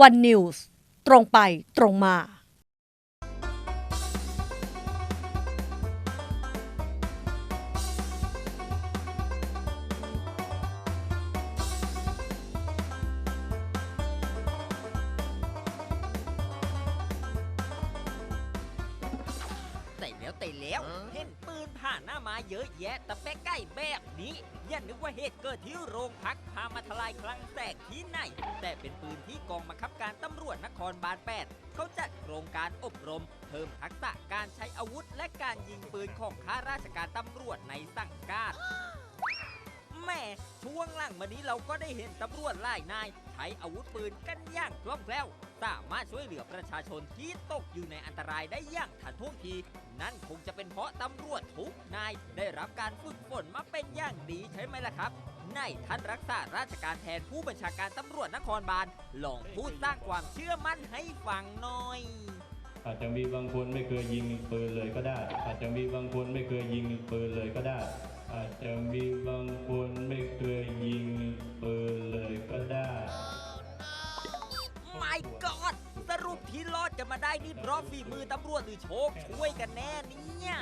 วันนิวส์ตรงไปตรงมา แต่แล้วแต่แล้ว เห็นปืนผ่านหน้ามาเยอะแยะแต่แป๊กใกล้แบบนี้อย่านึกว่าเหตุเกิดที่โรงพักพามาทลายคลังแตกที่ไหน แต่เป็นปืนที่กองบังคับการตำรวจนครบาล8เขาจัดโครงการอบรม เพิ่มทักษะการใช้อาวุธ และการยิงปืนของข้าราชการตำรวจในสังกัดแม่ ช่วงหลังมานี้เราก็ได้เห็นตำรวจหลายนายใช้อาวุธปืนกันอย่างคล่องแคล่วสามารถช่วยเหลือประชาชนที่ตกอยู่ในอันตรายได้อย่างทันท่วงที นั่นคงจะเป็นเพราะตำรวจทุกนายได้รับการฝึกฝนมาเป็นอย่างดีใช่ไหมล่ะครับนายท่านรักษาราชการแทนผู้บัญชาการตำรวจนครบาลลองพูดสร้างความเชื่อมั่นให้ฟังหน่อย อาจจะมีบางคนไม่เคยยิงปืนเลยก็ได้ อาจจะมีบางคนไม่เคยยิงปืนเลยก็ได้ อาจจะมีบางคนไม่ God สรุปที่รอดกันมาได้นี่เพราะฝีมือตำรวจหรือโชคช่วยกันแน่เนี่ย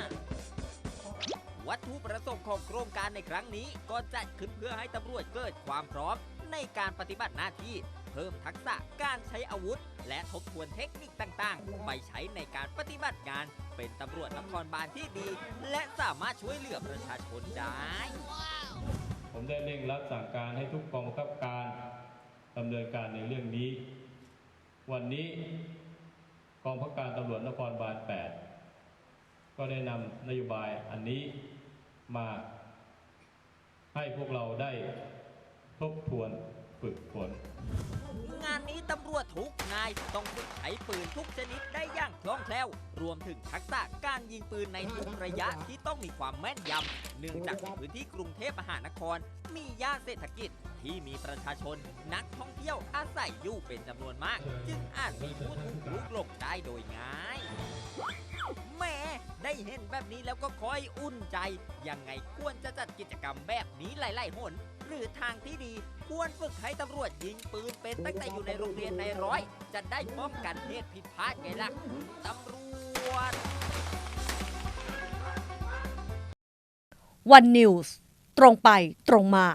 วัตถุประสงค์ของโครงการในครั้งนี้ ก็จัดขึ้นเพื่อให้ตำรวจเกิดความพร้อม ในการปฏิบัติหน้าที่ เพิ่มทักษะการใช้อาวุธ และทบทวนเทคนิคต่างๆ ไปใช้ในการปฏิบัติงาน เป็นตำรวจนครบาลที่ดี และสามารถช่วยเหลือประชาชนได้ ผมได้เร่งรัดสั่งการให้ทุกกองบังคับการดำเนินการในเรื่องนี้ วันนี้กองพักการตำรวจนครบาล 8 ก็ได้นำนโยบายอันนี้มาให้พวกเราได้ทบทวนฝึกฝน ตำรวจทุกนายต้องฝึกใช้ปืนทุกชนิดได้อย่างคล่องแคล่ว รวมถึงทักษะการยิงปืนในทุกระยะที่ต้องมีความแม่นยำเนื่องจากในพื้นที่กรุงเทพมหานคร มีย่านเศรษฐกิจที่มีประชาชนนักท่องเที่ยวอาศัยอยู่เป็นจำนวนมาก จึงอาจมีผู้ถูกลุกหลงได้โดยง่ายแหม่ได้เห็นแบบนี้แล้วก็คอยอุ่นใจ ยังไงควรจะจัดกิจกรรมแบบนี้หลาย ๆ หน หรือทางที่ดี ควรฝึกให้ตำรวจยิงปืนเป็นตั้งแต่อยู่ในโรงเรียนในร้อย จะได้ป้องกันเหตุผิดพลาดไงล่ะตำรวจ วันนิวส์ตรงไปตรงมา